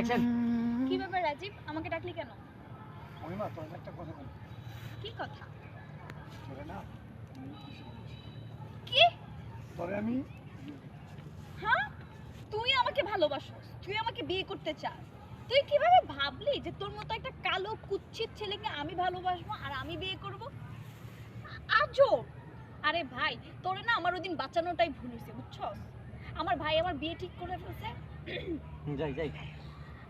Action কি ব্যাপার রাজীব? আমাকে ডাকলি কেন? আমি মা তোর একটা কথা বল। কি কথা? তোরে না। কি? তোরে আমি হ্যাঁ? তুই আমাকে ভালোবাসোস তুই আমাকে বিয়ে করতে চাস। তুই কীভাবে ভাবলি যে তোর মতো একটা কালো কুচ্ছিত ছেলেকে আমি ভালোবাসবো আর আমি বিয়ে করব? আজও? আরে ভাই তোরে না আমার ওদিন বাঁচানোটাই ভুল হয়েছে বুঝছস? আমার ভাই আমার বিয়ে ঠিক করে ফেলছে। যাই যাই।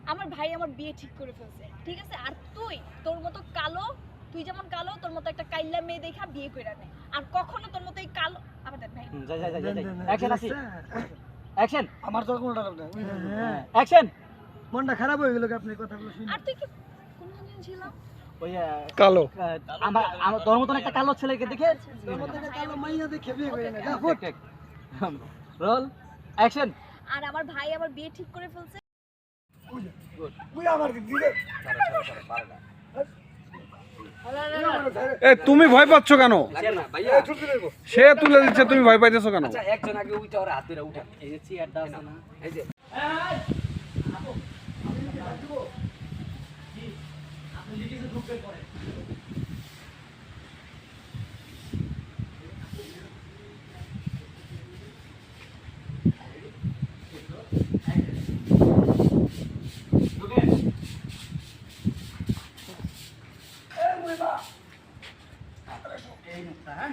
আমার ভাই আমার বিয়ে ঠিক করে ফেলছে। ঠিক আছে? আর তুই তোর মতো কালো তুই যেমন কালো তোর মতো একটা কাইল্লা মেয়ে দেখা বিয়ে করে নে। আর কখনো তোর মতো এই কালো আবার দেখ ভাই। যাই যাই যাই যাই দেন, দেন, দেন, অ্যাকশন আসি? অ্যাকশন আমার তোর কোনো নেই। হ্যাঁ, অ্যাকশন মনটা খারাপ হয়ে গেল আপনি কথাগুলো শুনে? আর তুই কি কোনখানে ছিলাম? ওই কালো। আমার আমার তোর মতন একটা কালো ছেলেকে দেখে তোর মধ্যে একটা কালো মাইয়া দেখে বিয়ে করে না। যা ঠিক, ঠিক। রোল অ্যাকশন আর আমার ভাই আমার বিয়ে ঠিক করে ফেলছে গুড তুই আমার দিলে এ তুমি ভয় পাচ্ছ কেন? সে তুলে দিচ্ছে তুমি ভয় পাইতেছ কেন? আচ্ছা একজন আগে উঠে ওর হাত ধরে উঠা। এই যে চেয়ারটা আছে না এই যে এই মুখটা হ্যাঁ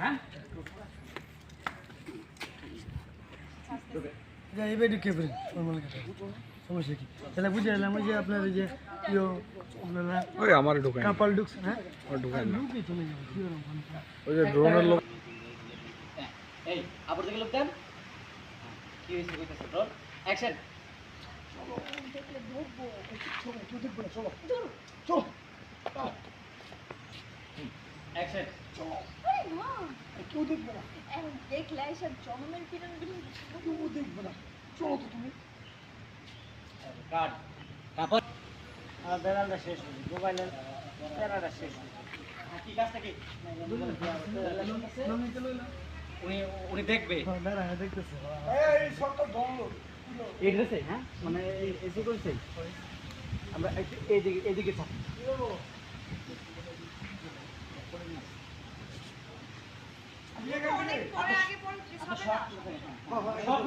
হ্যাঁ যা এবার ঢুকে পড়ি নর্মাল কথা সমস্যা কি তাহলে বুঝে এলাম ওই যে আপনার ওই যে ইয়ো আপনারা ওই আমার ঢুকাই কাপাল ঢুকছে হ্যাঁ আমার ঢুকাই না ঢুকে চলে যাবে কি ওরকম ফোন করে। ওই যে ড্রোনের লোক এই আবার দেখে লোক দেন কি হয়েছে কইতেছে রোল অ্যাকশন দেখলে ধরবো। চলো তুই দেখবে না চলো চলো কেউ দেখবে না। দেখলে এসব জন্মের পিরন পিরন কেউ দেখবে না। চলো তো তুমি। কাট। তারপর? বেড়ালটা শেষ হয়েছে মোবাইলের শেষ কি কাজটা কি? উনি উনি দেখবে। দাঁড়া দেখতেছে। এই সবটা হ্যাঁ? মানে এসে করছে? আমরা একটু এইদিকে এইদিকে থাকি। পরে আগে পরে সবে না সব